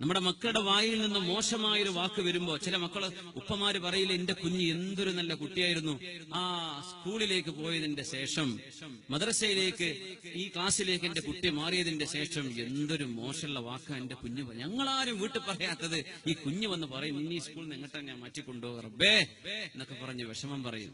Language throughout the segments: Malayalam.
നമ്മുടെ മക്കളുടെ വായിൽ നിന്ന് മോശമായൊരു വാക്ക് വരുമ്പോ ചില മക്കൾ ഉപ്പമാര് പറയില്ല എന്റെ കുഞ്ഞ് എന്തൊരു നല്ല കുട്ടിയായിരുന്നു. ആ സ്കൂളിലേക്ക് പോയതിന്റെ ശേഷം മദ്രസയിലേക്ക് ഈ ക്ലാസ്സിലേക്ക് എന്റെ കുട്ടി മാറിയതിന്റെ ശേഷം എന്തൊരു മോശമുള്ള വാക്കാ എന്റെ കുഞ്ഞ് ഞങ്ങളാരും വീട്ടിൽ പറയാത്തത് ഈ കുഞ്ഞ് വന്ന് പറയും ഇനി സ്കൂളിൽ നിന്ന് എങ്ങോട്ടാ ഞാൻ മാറ്റിക്കൊണ്ടുപോകും റബ്ബേ? എന്നൊക്കെ പറഞ്ഞ് വിഷമം പറയും.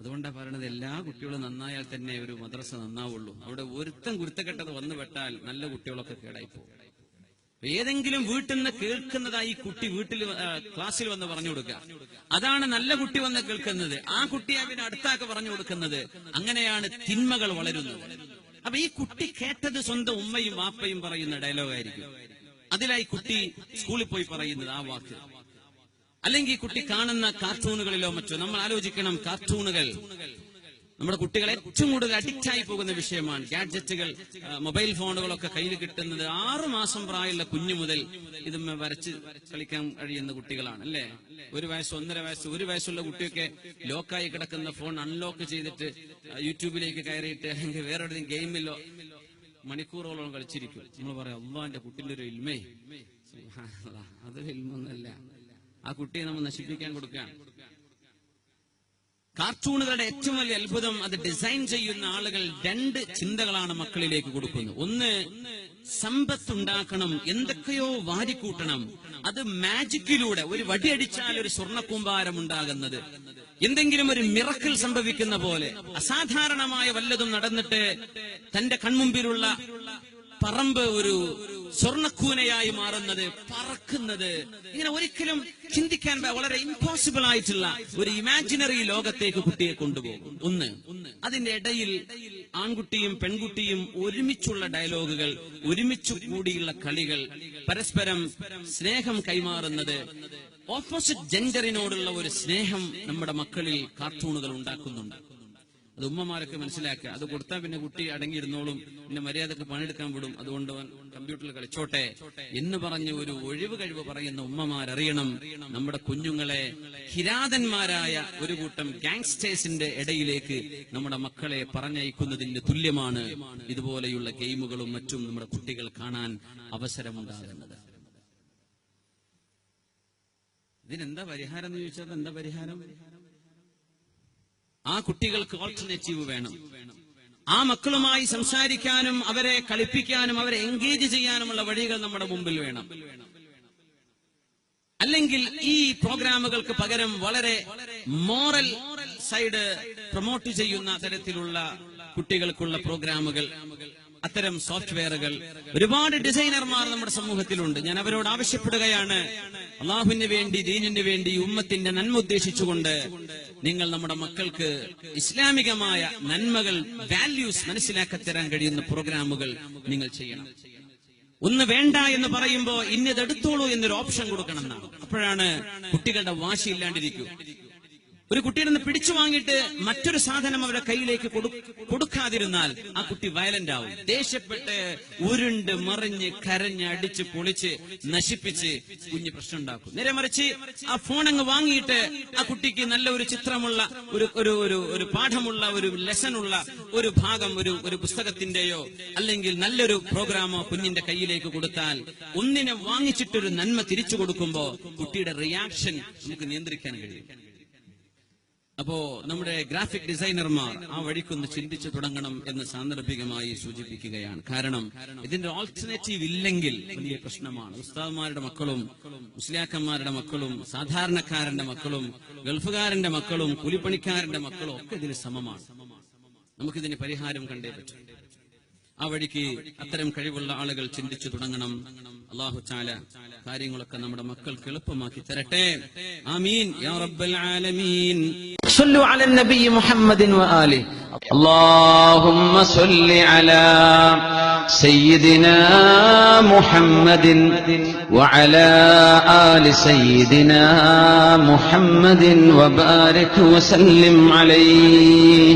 അതുകൊണ്ടാണ് പറയണത് എല്ലാ കുട്ടികളും നന്നായാൽ തന്നെ ഒരു മദ്രസ നന്നാവുള്ളൂ. അവിടെ ഒരുത്തം കുരുത്തക്കെട്ടത് വന്നു പെട്ടാൽ നല്ല കുട്ടികളൊക്കെ കേടായി പോകും ഏതെങ്കിലും വീട്ടിൽ നിന്ന് കേൾക്കുന്നതായി കുട്ടി വീട്ടിൽ ക്ലാസ്സിൽ വന്ന് പറഞ്ഞു കൊടുക്കുക. അതാണ് നല്ല കുട്ടി വന്ന് കേൾക്കുന്നത്. ആ കുട്ടിയെ പിന്നെ അടുത്താക്ക് പറഞ്ഞു കൊടുക്കുന്നത്. അങ്ങനെയാണ് തിന്മകൾ വളരുന്നത്. അപ്പൊ ഈ കുട്ടി കേട്ടത് സ്വന്തം ഉമ്മയും വാപ്പയും പറയുന്ന ഡയലോഗായിരിക്കും അതിലായി കുട്ടി സ്കൂളിൽ പോയി പറയുന്നത് ആ വാക്ക്. അല്ലെങ്കിൽ കുട്ടി കാണുന്ന കാർട്ടൂണുകളിലോ മറ്റോ നമ്മൾ ആലോചിക്കണം കാർട്ടൂണുകൾ. നമ്മുടെ കുട്ടികൾ ഏറ്റവും കൂടുതൽ അഡിക്റ്റ് ആയി പോകുന്ന വിഷയമാണ് ഗാഡ്ജറ്റുകൾ മൊബൈൽ ഫോണുകളൊക്കെ കയ്യിൽ കിട്ടുന്നത് ആറു മാസം പ്രായമുള്ള കുഞ്ഞു മുതൽ ഇത് വരച്ച് കളിക്കാൻ കഴിയുന്ന കുട്ടികളാണ് അല്ലേ? ഒരു വയസ്സ് ഒന്നര വയസ്സ് ഒരു വയസ്സുള്ള കുട്ടിയൊക്കെ ലോക്കായി കിടക്കുന്ന ഫോൺ അൺലോക്ക് ചെയ്തിട്ട് യൂട്യൂബിലേക്ക് കയറിയിട്ട് അല്ലെങ്കിൽ വേറെ എവിടെയും ഗെയിമിലോ മണിക്കൂറോളം കളിച്ചിരിക്കും. നമ്മൾ പറയാം അള്ളാന്റെ കുട്ടിന്റെ ഒരു ഇൽമേ. അതൊരു ഇൽമൊന്നല്ല ആ കുട്ടിയെ നമ്മൾ നശിപ്പിക്കാൻ കൊടുക്കുകയാണ്. കാർട്ടൂണുകളുടെ ഏറ്റവും വലിയ അത്ഭുതം അത് ഡിസൈൻ ചെയ്യുന്ന ആളുകൾ രണ്ട് ചിന്തകളാണ് മക്കളിലേക്ക് കൊടുക്കുന്നത്. ഒന്ന് സമ്പത്തുണ്ടാക്കണം എന്തൊക്കെയോ വാരിക്കൂട്ടണം. അത് മാജിക്കിലൂടെ ഒരു വടിയടിച്ചാൽ ഒരു സ്വർണക്കൂമ്പാരം ഉണ്ടാകുന്നത്. എന്തെങ്കിലും ഒരു മിറക്കിൾ സംഭവിക്കുന്ന പോലെ അസാധാരണമായ വല്ലതും നടന്നിട്ട് തന്റെ കൺമുമ്പിലുള്ള പറമ്പ് ഒരു സ്വർണക്കൂനയായി മാറുന്നത് പറക്കുന്നത്. ഇങ്ങനെ ഒരിക്കലും ചിന്തിക്കാൻ വളരെ ഇമ്പോസിബിൾ ആയിട്ടുള്ള ഒരു ഇമാജിനറി ലോകത്തേക്ക് കുട്ടിയെ കൊണ്ടുപോകും. ഒന്ന് അതിന്റെ ഇടയിൽ ആൺകുട്ടിയും പെൺകുട്ടിയും ഒരുമിച്ചുള്ള ഡയലോഗുകൾ ഒരുമിച്ചു കൂടിയുള്ള കളികൾ പരസ്പരം സ്നേഹം കൈമാറുന്നത് ഓപ്പോസിറ്റ് ജെൻഡറിനോടുള്ള ഒരു സ്നേഹം നമ്മുടെ മക്കളിൽ കാർട്ടൂണുകൾ ഉണ്ടാക്കുന്നുണ്ട്. അത് ഉമ്മമാരൊക്കെ മനസ്സിലാക്കുക. അത് കൊടുത്താൽ പിന്നെ കുട്ടി അടങ്ങിയിരുന്നോളും പിന്നെ മര്യാദയ്ക്ക് പണിയെടുക്കാൻ വിടും. അതുകൊണ്ട് കമ്പ്യൂട്ടറിൽ കളിച്ചോട്ടെ എന്ന് പറഞ്ഞ് ഒരു ഒഴിവ് കഴിവ് പറയുന്ന ഉമ്മമാരറിയണം. നമ്മുടെ കുഞ്ഞുങ്ങളെ കിരാതന്മാരായ ഒരു കൂട്ടം ഗാങ്സ്റ്റേഴ്സിന്റെ ഇടയിലേക്ക് നമ്മുടെ മക്കളെ പറഞ്ഞയക്കുന്നതിന് തുല്യമാണ് ഇതുപോലെയുള്ള ഗെയിമുകളും മറ്റും നമ്മുടെ കുട്ടികൾ കാണാൻ അവസരമുണ്ടാകുന്നത്. ഇതിനെന്താ പരിഹാരം എന്ന് ചോദിച്ചാൽ എന്താ പരിഹാരം? ആ കുട്ടികൾക്ക് ഓൾട്ടർനേറ്റീവ് വേണം. ആ മക്കളുമായി സംസാരിക്കാനും അവരെ കളിപ്പിക്കാനും അവരെ എൻഗേജ് ചെയ്യാനുമുള്ള വഴികൾ നമ്മുടെ മുമ്പിൽ വേണം. അല്ലെങ്കിൽ ഈ പ്രോഗ്രാമുകൾക്ക് പകരം വളരെ മോറൽ സൈഡ് പ്രൊമോട്ട് ചെയ്യുന്ന തരത്തിലുള്ള കുട്ടികൾക്കുള്ള പ്രോഗ്രാമുകൾ. അത്തരം സോഫ്റ്റ്വെയറുകൾ ഒരുപാട് ഡിസൈനർമാർ നമ്മുടെ സമൂഹത്തിലുണ്ട്. ഞാൻ അവരോട് ആവശ്യപ്പെടുകയാണ്. അള്ളാഹുവിന് വേണ്ടി ദീനിന് വേണ്ടി ഉമ്മത്തിന്റെ നന്മ ഉദ്ദേശിച്ചുകൊണ്ട് നിങ്ങൾ നമ്മുടെ മക്കൾക്ക് ഇസ്ലാമികമായ നന്മകൾ വാല്യൂസ് മനസ്സിലാക്കി തരാൻ കഴിയുന്ന പ്രോഗ്രാമുകൾ നിങ്ങൾ ചെയ്യണം. ഒന്ന് വേണ്ട എന്ന് പറയുമ്പോ ഇന്നതെടുത്തോളൂ എന്നൊരു ഓപ്ഷൻ കൊടുക്കണം എന്നാണ്. അപ്പോഴാണ് കുട്ടികളുടെ വാശി ഇല്ലാണ്ടിരിക്കൂ. ഒരു കുട്ടിയിൽ നിന്ന് പിടിച്ചു വാങ്ങിയിട്ട് മറ്റൊരു സാധനം അവരുടെ കയ്യിലേക്ക് കൊടുക്കാതിരുന്നാൽ ആ കുട്ടി വയലന്റ് ആവും. ദേഷ്യപ്പെട്ട് ഉരുണ്ട് മറിഞ്ഞ് കരഞ്ഞ് അടിച്ച് പൊളിച്ച് നശിപ്പിച്ച് കുഞ്ഞ് പ്രശ്നം ഉണ്ടാക്കും നേരെ മറിച്ച് ആ ഫോൺ അങ്ങ് വാങ്ങിയിട്ട് ആ കുട്ടിക്ക് നല്ല ഒരു ചിത്രമുള്ള ഒരു ഒരു ഒരു ഒരു പാഠമുള്ള ഒരു ലെസണുള്ള ഒരു ഭാഗം ഒരു ഒരു പുസ്തകത്തിന്റെയോ അല്ലെങ്കിൽ നല്ലൊരു പ്രോഗ്രാമോ കുഞ്ഞിന്റെ കയ്യിലേക്ക് കൊടുത്താൽ ഒന്നിനെ വാങ്ങിച്ചിട്ടൊരു നന്മ തിരിച്ചു കൊടുക്കുമ്പോ കുട്ടിയുടെ റിയാക്ഷൻ നമുക്ക് നിയന്ത്രിക്കാൻ കഴിയും. അപ്പോ നമ്മുടെ ഗ്രാഫിക് ഡിസൈനർമാർ ആ വഴിക്കൊന്ന് ചിന്തിച്ചു തുടങ്ങണം എന്ന് സാന്ദർഭികമായി സൂചിപ്പിക്കുകയാണ്. കാരണം ഇതിന്റെ ഓൾട്ടർനേറ്റീവ് ഇല്ലെങ്കിൽ വലിയ പ്രശ്നമാണ്. ഉസ്താദ്മാരുടെ മക്കളും മുസ്ലിയാക്കന്മാരുടെ മക്കളും സാധാരണക്കാരന്റെ മക്കളും ഗൾഫുകാരന്റെ മക്കളും കൂലിപ്പണിക്കാരന്റെ മക്കളും ഒക്കെ ഇതിന് സമമാണ്. നമുക്കിതിന് പരിഹാരം കണ്ടേ പറ്റും. ആ വഴിക്ക് അത്തരം കഴിവുള്ള ആളുകൾ ചിന്തിച്ചു തുടങ്ങണം അള്ളാഹു ചാല കാര്യങ്ങളൊക്കെ നമ്മുടെ മക്കൾക്ക് എളുപ്പമാക്കി തരട്ടെ ആമീൻ യാ റബ്ബൽ ആലമീൻ صلوا على النبي محمد وآله اللهم صل على سيدنا محمد وعلى آل سيدنا محمد وبارك وسلم عليه